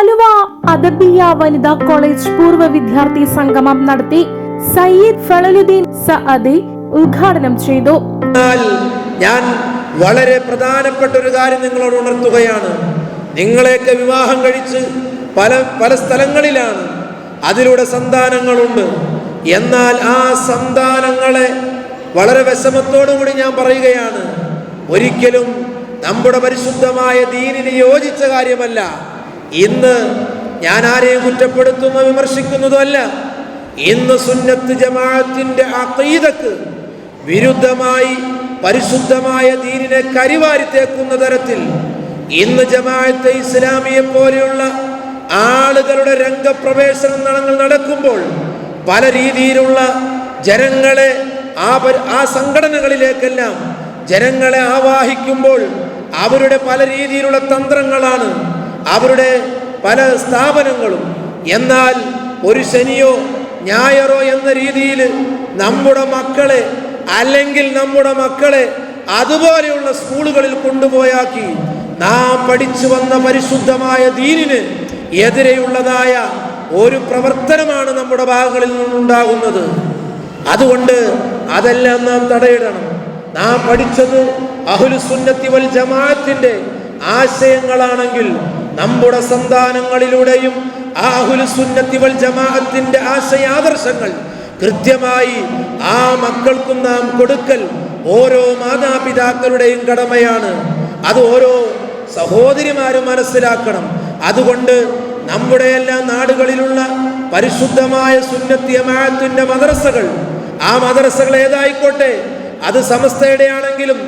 ആലുവ അദബിയ വനിതാ കോളേജ് പൂർവ വിദ്യാർത്ഥി സംഗമം നടത്തി സയ്യിദ് ഫളലുദ്ദീൻ സഅദി ഉദ്ഘാടനം ചെയ്തു. ഞാൻ വളരെ പ്രധാനപ്പെട്ട ഒരു കാര്യം നിങ്ങളോട് ഉണർത്തുകയാണ്. നിങ്ങളെയൊക്കെ വിവാഹം കഴിച്ച് പല പല സ്ഥലങ്ങളിലാണ് അതിലൂടെ സന്താനങ്ങളുണ്ട്. എന്നാൽ ആ സന്താനങ്ങളെ വളരെ വിഷമത്തോടുകൂടി ഞാൻ പറയുകയാണ്. ഒരിക്കലും നമ്മുടെ പരിശുദ്ധമായ ദീനിന് യോജിച്ച കാര്യമല്ല. ഇന്ന് ഞാൻ ആരെയും കുറ്റപ്പെടുത്തുന്ന വിമർശിക്കുന്നതല്ല ഇന്ന് സുന്നത്ത് ജമാഅത്തിന്റെ അഖീദക്ക് വിരുദ്ധമായി പരിശുദ്ധമായ ദീനിനെ കരിവാരി തേക്കുന്ന തരത്തിൽ ഇന്ന് ജമാഅത്തെ ഇസ്ലാമിയെ പോലെയുള്ള ആളുകളുടെ രംഗപ്രവേശനങ്ങൾ നടക്കുമ്പോൾ പല രീതിയിലുള്ള ജനങ്ങളെ ആ ആ സംഘടനകളിലേക്കെല്ലാം ജനങ്ങളെ ആവാഹിക്കുമ്പോൾ അവരുടെ പല രീതിയിലുള്ള തന്ത്രങ്ങളാണ് അവരുടെ പല സ്ഥാപനങ്ങളും. എന്നാൽ ഒരു ശനിയോ ഞായറോ എന്ന രീതിയിൽ നമ്മുടെ മക്കളെ അല്ലെങ്കിൽ നമ്മുടെ മക്കളെ അതുപോലെയുള്ള സ്കൂളുകളിൽ കൊണ്ടുപോയാക്കി നാം പഠിച്ചു വന്ന പരിശുദ്ധമായ ദീനിന് എതിരെയുള്ളതായ ഒരു പ്രവർത്തനമാണ് നമ്മുടെ ഭാഗങ്ങളിൽ നിന്നുണ്ടാകുന്നത്. അതുകൊണ്ട് അതെല്ലാം നാം തടയിടണം. നാം പഠിച്ചത് അഹുലുസുന്നത്തി വൽ ജമാഅത്തിന്റെ ആശയങ്ങളാണെങ്കിൽ നമ്മുടെ സന്താനങ്ങളിലൂടെയും ആ അഹുലുസുന്നത്തി വൽ ജമാഅത്തിന്റെ ആശയാദർശങ്ങൾ കൃത്യമായി ആ മക്കൾക്കും നാം കൊടുക്കൽ ഓരോ മാതാപിതാക്കളുടെയും കടമയാണ്. അത് ഓരോ സഹോദരിമാരും മനസ്സിലാക്കണം. അതുകൊണ്ട് നമ്മുടെ എല്ലാ നാടുകളിലുള്ള പരിശുദ്ധമായ സുന്നത്തിയമായത്തിന്റെ മദ്രസകൾ ആ മദ്രസകൾ ഏതായിക്കോട്ടെ? അത് സമസ്തയുടെ ആണെങ്കിലും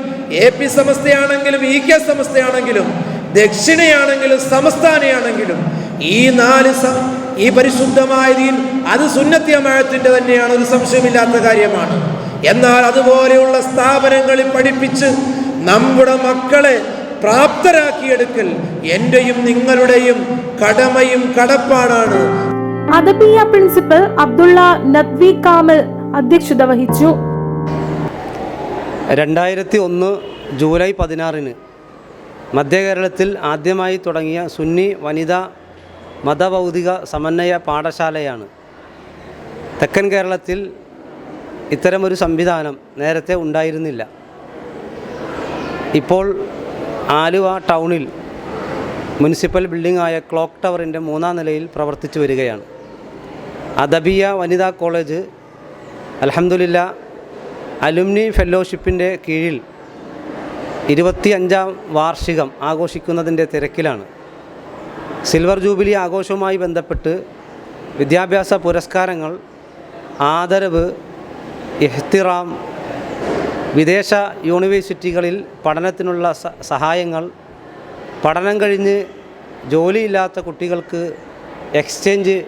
എ പി സമസ്തയാണെങ്കിലും ഇ കെ സമസ്തയാണെങ്കിലും ദക്ഷിണയാണെങ്കിലും സമസ്ഥാനയാണെങ്കിലും ഈ നാല് ഈ പരിശുദ്ധമായ ദീൻ അത് സുന്നത്തിയമായത്തിന്റെ തന്നെയാണ് ഒരു സംശയമില്ലാത്ത കാര്യമാണ്. എന്നാൽ അതുപോലെയുള്ള സ്ഥാപനങ്ങളിൽ പഠിപ്പിച്ച് നമ്മുടെ മക്കളെ പ്രാപ്തരാക്കിയെടുക്കൽ എന്റെയും നിങ്ങളുടെയും കടമയും കടപ്പാടാണ്. അദബിയ പ്രിൻസിപ്പൽ അബ്ദുള്ള നദ്വി കാമൽ അധ്യക്ഷത വഹിച്ചു. രണ്ടായിരത്തി ഒന്ന് ജൂലൈ പതിനാറിന് മധ്യകേരളത്തിൽ ആദ്യമായി തുടങ്ങിയ സുന്നി വനിതാ മതഭൗതിക സമന്വയ പാഠശാലയാണ്. തെക്കൻ കേരളത്തിൽ ഇത്തരമൊരു സംവിധാനം നേരത്തെ ഉണ്ടായിരുന്നില്ല. ഇപ്പോൾ ആലുവ ടൗണിൽ മുനിസിപ്പൽ ബിൽഡിംഗായ ക്ലോക്ക് ടവറിന്റെ മൂന്നാം നിലയിൽ പ്രവർത്തിച്ചു വരികയാണ്. അദബിയ വനിതാ കോളേജ് അലഹമുല്ല അലുമിനി ഫെലോഷിപ്പിന്റെ കീഴിൽ ഇരുപത്തി അഞ്ചാം വാർഷികം ആഘോഷിക്കുന്നതിന്റെ തിരക്കിലാണ്. സിൽവർ ജൂബിലി ആഘോഷവുമായി ബന്ധപ്പെട്ട് വിദ്യാഭ്യാസ പുരസ്കാരങ്ങൾ ആദരവ് ഇഹ്തിറാം വിദേശ യൂണിവേഴ്സിറ്റികളിൽ പഠനത്തിനുള്ള സഹായങ്ങൾ പഠനം കഴിഞ്ഞ് ജോലിയില്ലാത്ത കുട്ടികൾക്ക് എക്സ്ചേഞ്ച്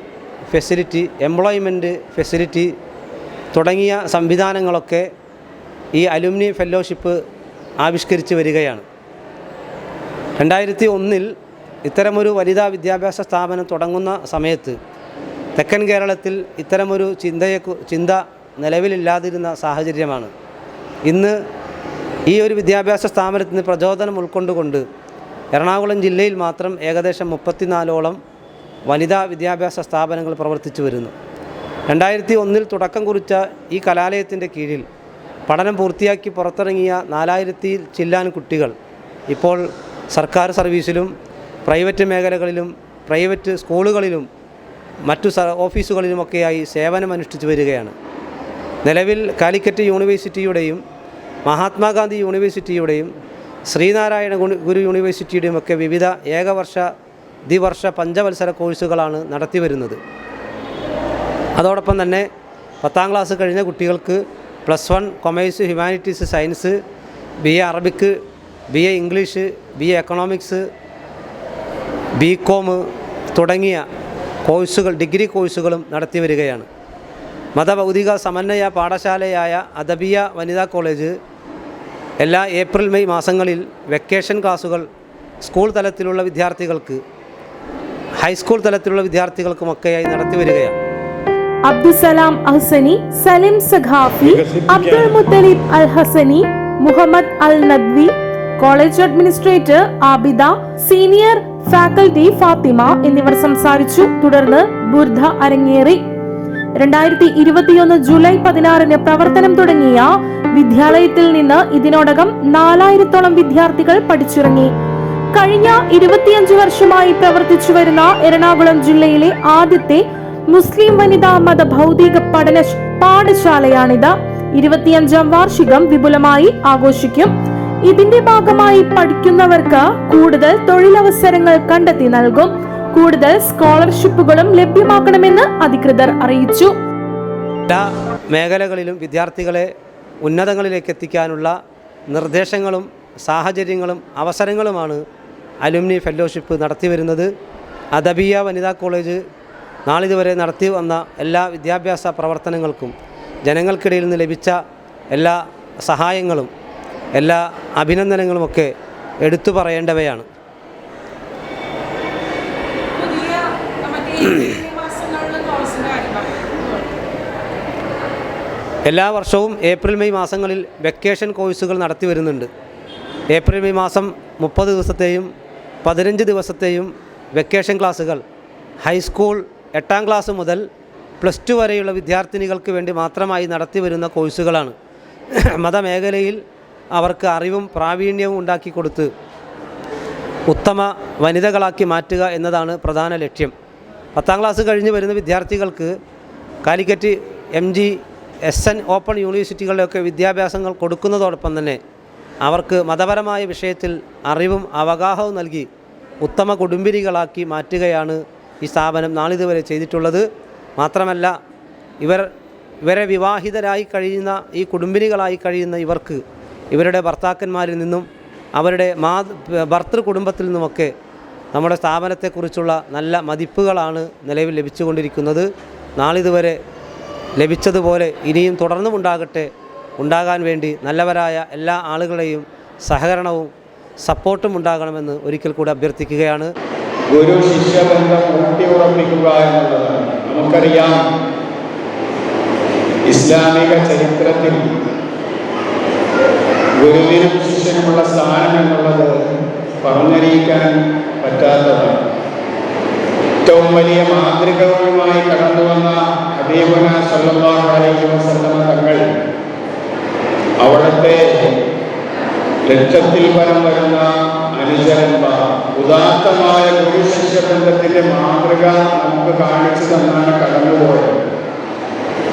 ഫെസിലിറ്റി എംപ്ലോയ്മെന്റ് ഫെസിലിറ്റി തുടങ്ങിയ സംവിധാനങ്ങളൊക്കെ ഈ അലുമിനി ഫെലോഷിപ്പ് ആവിഷ്കരിച്ച് വരികയാണ്. രണ്ടായിരത്തി ഒന്നിൽ ഇത്തരമൊരു വനിതാ വിദ്യാഭ്യാസ സ്ഥാപനം തുടങ്ങുന്ന സമയത്ത് തെക്കൻ കേരളത്തിൽ ഇത്തരമൊരു ചിന്തയെ ചിന്ത നിലവിലില്ലാതിരുന്ന സാഹചര്യമാണ്. ഇന്ന് ഈ ഒരു വിദ്യാഭ്യാസ സ്ഥാപനത്തിന് പ്രചോദനം ഉൾക്കൊണ്ടുകൊണ്ട് എറണാകുളം ജില്ലയിൽ മാത്രം ഏകദേശം മുപ്പത്തിനാലോളം വനിതാ വിദ്യാഭ്യാസ സ്ഥാപനങ്ങൾ പ്രവർത്തിച്ചു വരുന്നു. രണ്ടായിരത്തി ഒന്നിൽ തുടക്കം കുറിച്ച ഈ കലാലയത്തിന്റെ കീഴിൽ പഠനം പൂർത്തിയാക്കി പുറത്തിറങ്ങിയ നാലായിരത്തി ചില്ലാൻ കുട്ടികൾ ഇപ്പോൾ സർക്കാർ സർവീസിലും പ്രൈവറ്റ് മേഖലകളിലും പ്രൈവറ്റ് സ്കൂളുകളിലും മറ്റു ഓഫീസുകളിലുമൊക്കെയായി സേവനമനുഷ്ഠിച്ചു വരികയാണ്. നിലവിൽ കാലിക്കറ്റ് യൂണിവേഴ്സിറ്റിയുടെയും മഹാത്മാഗാന്ധി യൂണിവേഴ്സിറ്റിയുടെയും ശ്രീനാരായണ ഗുരു യൂണിവേഴ്സിറ്റിയുടെയും ഒക്കെ വിവിധ ഏകവർഷ ദ്വിവർഷ പഞ്ചവത്സര കോഴ്സുകളാണ് നടത്തി വരുന്നത് അതോടൊപ്പം തന്നെ പത്താം ക്ലാസ് കഴിഞ്ഞ കുട്ടികൾക്ക് plus one commerce humanities science B A Arabic B A English B A economics B com തുടങ്ങിയ കോഴ്സുകൾ ഡിഗ്രി കോഴ്സുകളും നടത്തി വരികയാണ്. മതഭൗതിക സമന്വയ പാഠശാലയായ അദബിയ വനിതാ കോളേജ് എല്ലാ ഏപ്രിൽ മെയ് മാസങ്ങളിൽ വെക്കേഷൻ ക്ലാസുകൾ സ്കൂൾ തലത്തിലുള്ള വിദ്യാർത്ഥികൾക്ക് ഹൈസ്കൂൾ തലത്തിലുള്ള വിദ്യാർത്ഥികൾക്കുമൊക്കെയായി നടത്തി വരികയാണ്. Abdussalam Ahsani Salim Saqafi Abdul Muthalib Al Hasani Muhammad Al Nadvi college administrator Abida senior faculty Fathima എന്നിവർ സംസാരിച്ചു. തുടർന്ന് ബുർധ അരങ്ങേറി. രണ്ടായിരത്തി ഇരുപത്തിയൊന്ന് ജൂലൈ പതിനാറിന് പ്രവർത്തനം തുടങ്ങിയ വിദ്യാലയത്തിൽ നിന്ന് ഇതിനോടകം നാലായിരത്തോളം വിദ്യാർത്ഥികൾ പഠിച്ചിറങ്ങി. കഴിഞ്ഞ ഇരുപത്തിയഞ്ച് വർഷമായി പ്രവർത്തിച്ചു വരുന്ന എറണാകുളം ജില്ലയിലെ ആദ്യത്തെ മുസ്ലിം വനിതാ മത ഭൗതിക പഠന പാഠശാലയാണിത്. ഇരുപത്തിയഞ്ചാം വാർഷികം വിപുലമായി ആഘോഷിക്കും. ഇതിന്റെ ഭാഗമായി പഠിക്കുന്നവർക്ക് കൂടുതൽ തൊഴിലവസരങ്ങൾ കണ്ടെത്തി നൽകും. കൂടുതൽ സ്കോളർഷിപ്പുകളും ലഭ്യമാക്കണമെന്ന് അധികൃതർ അറിയിച്ചു. എല്ലാ മേഖലകളിലും വിദ്യാർത്ഥികളെ ഉന്നതങ്ങളിലേക്ക് എത്തിക്കാനുള്ള നിർദ്ദേശങ്ങളും സാഹചര്യങ്ങളും അവസരങ്ങളുമാണ് അലുമിനി ഫെല്ലോഷിപ്പ് നടത്തി വരുന്നത് അദബിയ വനിതാ കോളേജ് നാളിതുവരെ നടത്തി വന്ന എല്ലാ വിദ്യാഭ്യാസ പ്രവർത്തനങ്ങൾക്കും ജനങ്ങൾക്കിടയിൽ നിന്ന് ലഭിച്ച എല്ലാ സഹായങ്ങളും എല്ലാ അഭിനന്ദനങ്ങളുമൊക്കെ എടുത്തു പറയേണ്ടവയാണ്. എല്ലാ വർഷവും ഏപ്രിൽ മെയ് മാസങ്ങളിൽ വെക്കേഷൻ കോഴ്സുകൾ നടത്തി വരുന്നുണ്ട്. ഏപ്രിൽ മെയ് മാസം മുപ്പത് ദിവസത്തെയും പതിനഞ്ച് ദിവസത്തെയും വെക്കേഷൻ ക്ലാസ്സുകൾ ഹൈസ്കൂൾ എട്ടാം ക്ലാസ് മുതൽ പ്ലസ് ടു വരെയുള്ള വിദ്യാർത്ഥിനികൾക്ക് വേണ്ടി മാത്രമായി നടത്തി വരുന്ന കോഴ്സുകളാണ്. മതമേഖലയിൽ അവർക്ക് അറിവും പ്രാവീണ്യവും ഉണ്ടാക്കി കൊടുത്ത് ഉത്തമ വനിതകളാക്കി മാറ്റുക എന്നതാണ് പ്രധാന ലക്ഷ്യം. പത്താം ക്ലാസ് കഴിഞ്ഞ് വരുന്ന വിദ്യാർത്ഥികൾക്ക് Calicut M G S N open യൂണിവേഴ്സിറ്റികളിലൊക്കെ വിദ്യാഭ്യാസങ്ങൾ കൊടുക്കുന്നതോടൊപ്പം തന്നെ അവർക്ക് മതപരമായ വിഷയത്തിൽ അറിവും അവഗാഹവും നൽകി ഉത്തമ കുടുംബിനികളാക്കി മാറ്റുകയാണ് ഈ സ്ഥാപനം നാളിതുവരെ ചെയ്തിട്ടുള്ളത് മാത്രമല്ല ഇവർ ഇവരെ വിവാഹിതരായി കഴിയുന്ന ഈ കുടുംബിനികളായി കഴിയുന്ന ഇവർക്ക് ഇവരുടെ ഭർത്താക്കന്മാരിൽ നിന്നും അവരുടെ മാ ഭർത്തൃ കുടുംബത്തിൽ നിന്നുമൊക്കെ നമ്മുടെ സ്ഥാപനത്തെക്കുറിച്ചുള്ള നല്ല മതിപ്പുകളാണ് നിലവിൽ ലഭിച്ചുകൊണ്ടിരിക്കുന്നത്. നാളിതുവരെ ലഭിച്ചതുപോലെ ഇനിയും തുടർന്നും ഉണ്ടാകട്ടെ ഉണ്ടാകാൻ വേണ്ടി നല്ലവരായ എല്ലാ ആളുകളെയും സഹകരണവും സപ്പോർട്ടും ഉണ്ടാകണമെന്ന് ഒരിക്കൽ കൂടി അഭ്യർത്ഥിക്കുകയാണ്. ഗുരു ശിഷ്യബന്ധം ഊട്ടിയുറപ്പിക്കുക എന്നുള്ളതാണ്. നമുക്കറിയാം ഇസ്ലാമിക ചരിത്രത്തിൽ ഗുരുവിനും ശിഷ്യനുമുള്ള സ്ഥാനം എന്നുള്ളത് പറഞ്ഞറിയിക്കാൻ പറ്റാത്തതാണ്. ഏറ്റവും വലിയ മാതൃകകളുമായി കടന്നു വന്ന ഹബീബന അലൈഹി വസല്ലമ തങ്ങൾ അവിടുത്തെ ലക്ഷത്തിൽ പരം വരുന്ന അനുചരന്മാർ ഉദാത്തമായ ഗുരുശിഷ്യ ബന്ധത്തിന്റെ മാതൃക നമുക്ക് കാണിച്ചു തന്നാണ് കടന്നുപോയത്.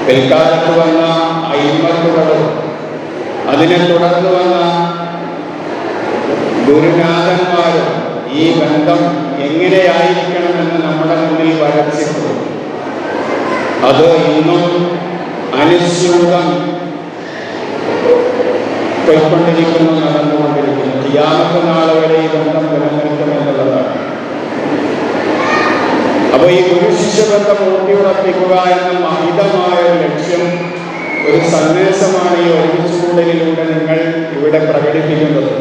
പിൽക്കാലത്ത് വന്ന അയിമത്തുകളും അതിനെ തുടർന്ന് വന്ന ഗുരുനാഥന്മാരും ഈ ബന്ധം എങ്ങനെയായിരിക്കണമെന്ന് നമ്മുടെ മുന്നിൽ വരച്ചിട്ടു അത് ഇന്നും അനുസ്യൂതം പോയിക്കൊണ്ടിരിക്കുന്നു നടന്നുകൊണ്ടിരിക്കുന്നു. ഈ നാളെ വരെ ഈ ബന്ധം നിലനിൽക്കുമെന്നുള്ളതാണ് അപ്പൊ ഈ ഗുരുശിഷ്യ ബന്ധം ഊട്ടിയുറപ്പിക്കുക എന്ന മഹിതമായ ഒരു ലക്ഷ്യം ഒരു സന്ദേശമാണ് ഈ ഒരുമിച്ച് കൂടലിലൂടെ നിങ്ങൾ ഇവിടെ പ്രകടിപ്പിക്കുന്നത്.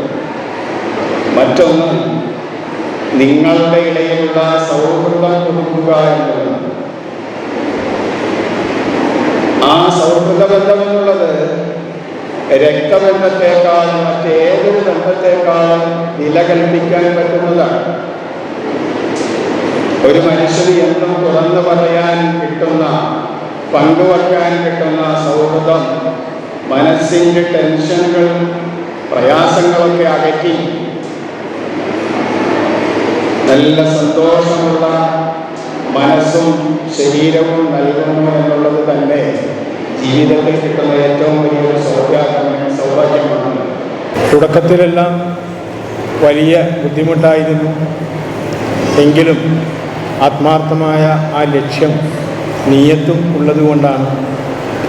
മറ്റൊന്ന് നിങ്ങളുടെ ഇടയിലുള്ള സൗഹൃദം കൊടുക്കുക എന്നുള്ളത്. ആ സൗഹൃദ ബന്ധം എന്നുള്ളത് രക്തബന്ധത്തെക്കാളും മറ്റേതൊരു ബന്ധത്തെക്കാളും വില കൽപ്പിക്കാൻ പറ്റുന്നതാണ്. ഒരു മനുഷ്യന് എന്നും തുറന്നു പറയാൻ കിട്ടുന്ന പങ്കുവെക്കാൻ കിട്ടുന്ന സൗഹൃദം മനസ്സിന്റെ ടെൻഷനുകൾ പ്രയാസങ്ങളൊക്കെ അകറ്റി. നല്ല സന്തോഷമുള്ള മനസ്സും ശരീരവും നൽകുന്നു എന്നുള്ളത് തന്നെ ജീവിതത്തിൽ കിട്ടുന്ന ഏറ്റവും വലിയൊരു സൗഭാഗ്യമാണ് സൗഭാഗ്യമാണ്. തുടക്കത്തിലെല്ലാം വലിയ ബുദ്ധിമുട്ടായിരുന്നു. എങ്കിലും ആത്മാർത്ഥമായ ആ ലക്ഷ്യം നീയത്തും ഉള്ളതുകൊണ്ടാണ്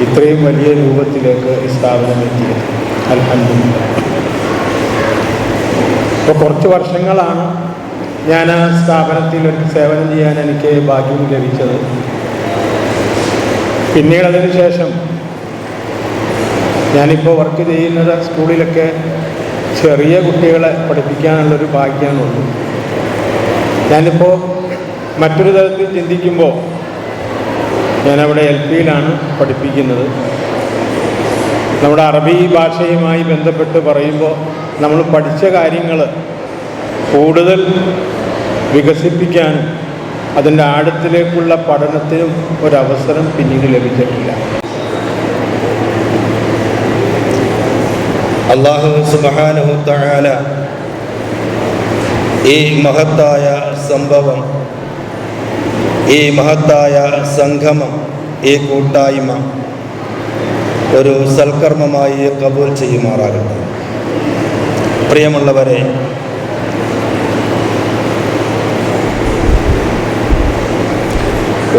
ഇത്രയും വലിയ രൂപത്തിലേക്ക് ഈ സ്ഥാപനം എത്തിയത്. അൽഹന്ദില്ല ഇപ്പോൾ കുറച്ച് വർഷങ്ങളാണ് ഞാൻ ആ സ്ഥാപനത്തിൽ സേവനം ചെയ്യാൻ എനിക്ക് ഭാഗ്യം ലഭിച്ചത്. പിന്നീട് അതിന് ശേഷം ഞാനിപ്പോൾ വർക്ക് ചെയ്യുന്നത് സ്കൂളിലൊക്കെ ചെറിയ കുട്ടികളെ പഠിപ്പിക്കാനുള്ളൊരു ഭാഗ്യമാണുള്ളൂ ഞാനിപ്പോൾ മറ്റൊരു തരത്തിൽ ചിന്തിക്കുമ്പോൾ ഞാനവിടെ എൽ പിയിലാണ് പഠിപ്പിക്കുന്നത്. നമ്മുടെ അറബി ഭാഷയുമായി ബന്ധപ്പെട്ട് പറയുമ്പോൾ നമ്മൾ പഠിച്ച കാര്യങ്ങൾ കൂടുതൽ വികസിപ്പിക്കാനും അതിന്റെ ആഴത്തിലേക്കുള്ള പഠനത്തിനും ഒരവസരം പിന്നീട് ലഭിച്ചിട്ടില്ല. അള്ളാഹു സുബാനഹു തആല ഈ മഹത്തായ സംഭവം ഈ മഹത്തായ സംഗമം ഈ കൂട്ടായ്മ ഒരു സൽക്കർമ്മമായി കബൂൽ ചെയ്യുമാറാകട്ടെ. പ്രിയമുള്ളവരെ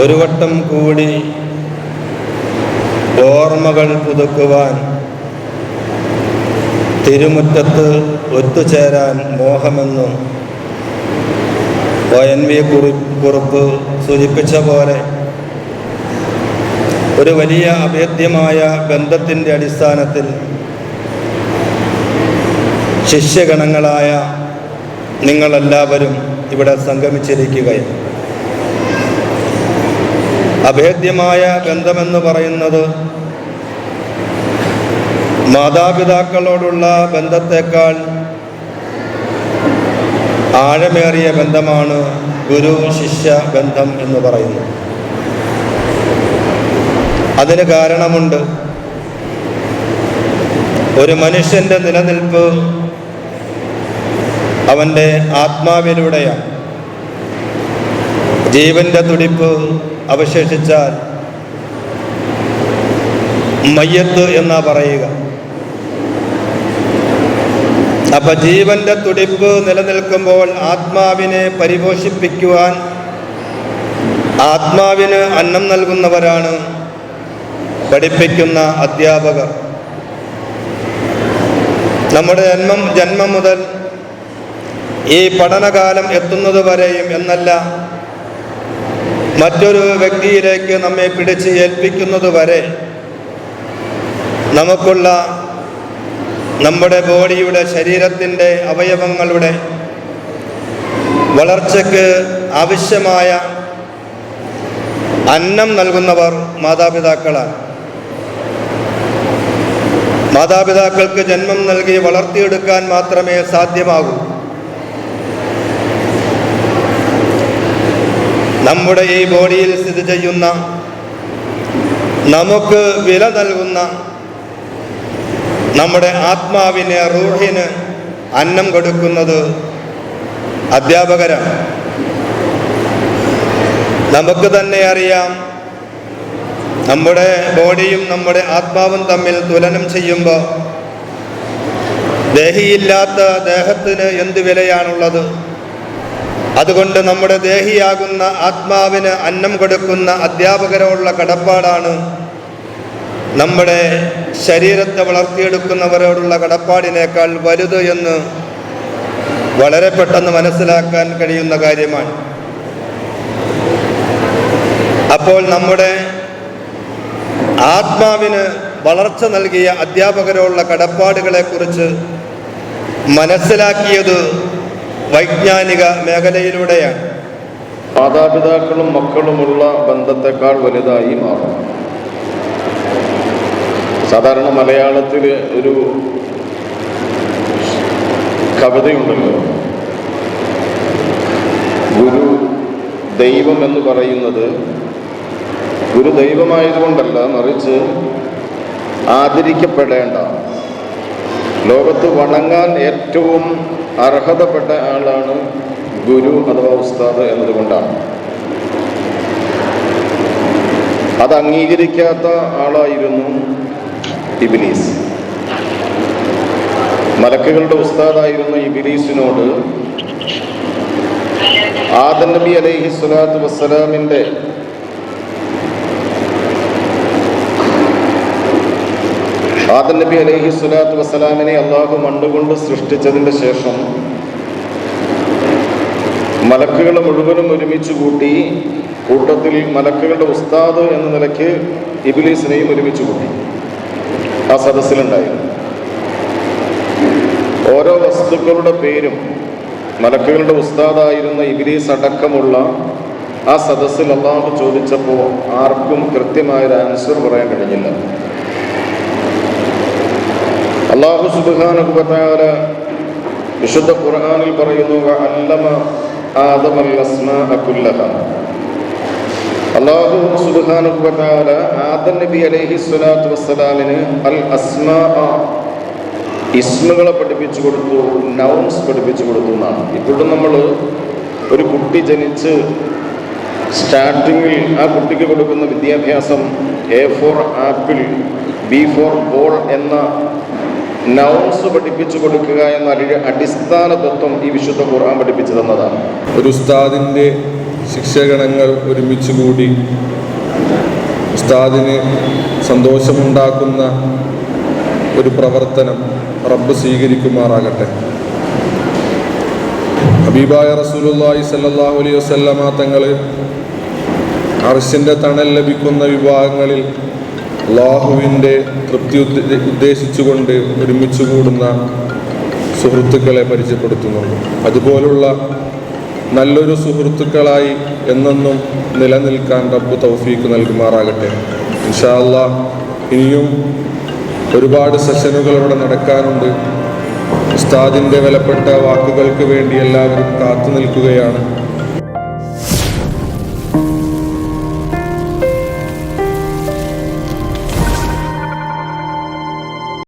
ഒരു വട്ടം കൂടി ഓർമ്മകൾ പുതുക്കുവാൻ തിരുമുറ്റത്ത് ഒത്തുചേരാൻ മോഹമെന്ന് ഒ എൻ വി കുറി കുറിപ്പ് സൂചിപ്പിച്ച പോലെ ഒരു വലിയ അഭേദ്യമായ ബന്ധത്തിന്റെ അടിസ്ഥാനത്തിൽ ശിഷ്യഗണങ്ങളായ നിങ്ങളെല്ലാവരും ഇവിടെ സംഗമിച്ചിരിക്കുകയാണ്. അഭേദ്യമായ ബന്ധമെന്ന് പറയുന്നത് മാതാപിതാക്കളോടുള്ള ബന്ധത്തെക്കാൾ ആഴമേറിയ ബന്ധമാണ് ഗുരു ശിഷ്യ ബന്ധം എന്ന് പറയുന്നത്. അതിന് കാരണമുണ്ട്. ഒരു മനുഷ്യന്റെ നിലനിൽപ്പ് അവന്റെ ആത്മാവിലൂടെയാണ്. ജീവന്റെ തുടിപ്പ് അവശേഷിച്ചാൽ മയ്യത്ത് എന്നാ പറയുക. അപ്പൊ ജീവന്റെ തുടിപ്പ് നിലനിൽക്കുമ്പോൾ ആത്മാവിനെ പരിപോഷിപ്പിക്കുവാൻ ആത്മാവിന് അന്നം നൽകുന്നവരാണ് പഠിപ്പിക്കുന്ന അധ്യാപകർ. നമ്മുടെ ജന്മം ജന്മം മുതൽ ഈ പഠനകാലം എത്തുന്നത് വരെയും എന്നല്ല മറ്റൊരു വ്യക്തിയിലേക്ക് നമ്മെ പിടിച്ച് ഏൽപ്പിക്കുന്നത് വരെ നമുക്കുള്ള നമ്മുടെ ബോഡിയുടെ ശരീരത്തിന്റെ അവയവങ്ങളുടെ വളർച്ചയ്ക്ക് ആവശ്യമായ അന്നം നൽകുന്നവർ മാതാപിതാക്കളാണ്. മാതാപിതാക്കൾക്ക് ജന്മം നൽകി വളർത്തിയെടുക്കാൻ മാത്രമേ സാധ്യമാകൂ. നമ്മുടെ ഈ ബോഡിയിൽ സ്ഥിതി ചെയ്യുന്ന നമുക്ക് വില നൽകുന്ന നമ്മുടെ ആത്മാവിന് റൂഹിന് അന്നം കൊടുക്കുന്നത് അധ്യാപകരാണ്. നമുക്ക് തന്നെ അറിയാം നമ്മുടെ ബോഡിയും നമ്മുടെ ആത്മാവും തമ്മിൽ തുലനം ചെയ്യുമ്പോൾ ദേഹിയില്ലാത്ത ദേഹത്തിന് എന്ത് വിലയാണുള്ളത്? അതുകൊണ്ട് നമ്മുടെ ദേഹിയാകുന്ന ആത്മാവിന് അന്നം കൊടുക്കുന്ന അധ്യാപകരോടുള്ള കടപ്പാടാണ് നമ്മുടെ ശരീരത്തെ വളർത്തിയെടുക്കുന്നവരോടുള്ള കടപ്പാടിനേക്കാൾ വലുത് എന്ന് വളരെ പെട്ടെന്ന് മനസ്സിലാക്കാൻ കഴിയുന്ന കാര്യമാണ്. അപ്പോൾ നമ്മുടെ ആത്മാവിന് വളർച്ച നൽകിയ അധ്യാപകരോടുള്ള കടപ്പാടുകളെക്കുറിച്ച് മനസ്സിലാക്കിയത് വൈജ്ഞാനിക മേഖലയിലൂടെയാണ്. മാതാപിതാക്കളും മക്കളുമുള്ള ബന്ധത്തെക്കാൾ വലുതായി മാറും. സാധാരണ മലയാളത്തിൽ ഒരു കവിതയുണ്ടല്ലോ. ഗുരു ദൈവം എന്ന് പറയുന്നത് ഗുരു ദൈവമായതുകൊണ്ടല്ല മറിച്ച് ആദരിക്കപ്പെടേണ്ട. ലോകത്ത് വണങ്ങാൻ ഏറ്റവും അർഹതപ്പെട്ട ആളാണ് ഗുരു അഥവാ ഉസ്താദ് എന്നതുകൊണ്ടാണ്. അത് അംഗീകരിക്കാത്ത ആളായിരുന്നു ഇബിലീസ്. മലക്കുകളുടെ ഉസ്താദായിരുന്ന ഇബിലീസിനോട് ആദൻ നബി അലൈഹി സ്വലാത്തു വസ്സലാമിന്റെ ആദൻ നബി അലൈഹി സ്വലാത്തു വസ്സലാമിനെ അള്ളാഹു മണ്ണുകൊണ്ട് സൃഷ്ടിച്ചതിന്റെ ശേഷം മലക്കുകൾ മുഴുവനും ഒരുമിച്ച് കൂട്ടി കൂട്ടത്തിൽ മലക്കുകളുടെ ഉസ്താദ് എന്ന നിലയ്ക്ക് ഇബിലീസിനെയും ഒരുമിച്ച് കൂട്ടി. ആ സദസ്സിലുണ്ടായിരുന്നു ഓരോ വസ്തുക്കളുടെ പേരും മലക്കുകളുടെ ഉസ്താദായിരുന്ന ഇബിലീസ് അടക്കമുള്ള ആ സദസ്സിൽ അള്ളാഹു ചോദിച്ചപ്പോൾ ആർക്കും കൃത്യമായൊരു ആൻസർ പറയാൻ കഴിഞ്ഞില്ല. അള്ളാഹു സുബാനുബത്തായ വിശുദ്ധ ഖുർഹാനിൽ പറയുന്നു അല്ലമ ആദമൽ അള്ളാഹു സുബാനുഭവത്താല ആദം നബി അലൈഹി സ്വലാത്തു വസ്സലാമിന് അൽ അസ്മാ ഇസ്മുകളെ പഠിപ്പിച്ചു കൊടുത്തു നൗൺസ് പഠിപ്പിച്ചു കൊടുത്തു എന്നാണ്. ഇപ്പോഴും നമ്മൾ ഒരു കുട്ടി ജനിച്ച് സ്റ്റാർട്ടിങ്ങിൽ ആ കുട്ടിക്ക് കൊടുക്കുന്ന വിദ്യാഭ്യാസം A for apple B for ball എന്ന നൗൺസ് പഠിപ്പിച്ചു കൊടുക്കുക എന്ന അടിസ്ഥാന തത്വം ഈ വിശുദ്ധ ഖുർആൻ പഠിപ്പിച്ചു തന്നതാണ്. ഒരു ഉസ്താദിന്റെ ശിക്ഷഗണങ്ങൾ ഒരുമിച്ച് കൂടി ഉസ്താദിന് സന്തോഷമുണ്ടാക്കുന്ന ഒരു പ്രവർത്തനം റബ്ബ് സ്വീകരിക്കുമാറാകട്ടെ. ഹബീബായ റസൂലുള്ളാഹി സല്ലല്ലാഹു അലൈഹി വസല്ലമ തങ്ങൾ അർശിന്റെ തണൽ ലഭിക്കുന്ന വിഭാഗങ്ങളിൽ അള്ളാഹുവിന്റെ തൃപ്തി ഉദ്ദേശിച്ചുകൊണ്ട് ഒരുമിച്ച് കൂടുന്ന സുഹൃത്തുക്കളെ പരിചയപ്പെടുത്തുന്നുണ്ട്. അതുപോലുള്ള നല്ലൊരു സുഹൃത്തുക്കളായി എന്നെന്നും നിലനിൽക്കാൻ റബ്ബ് തൗഫീക്ക് നൽകുമാറാകട്ടെ. ഇൻഷാല്ല ഇനിയും ഒരുപാട് സെഷനുകൾ ഇവിടെ നടക്കാനുണ്ട്. ഉസ്താദിന്റെ വിലപ്പെട്ട വാക്കുകൾക്ക് വേണ്ടി എല്ലാവരും കാത്തു നിൽക്കുകയാണ്.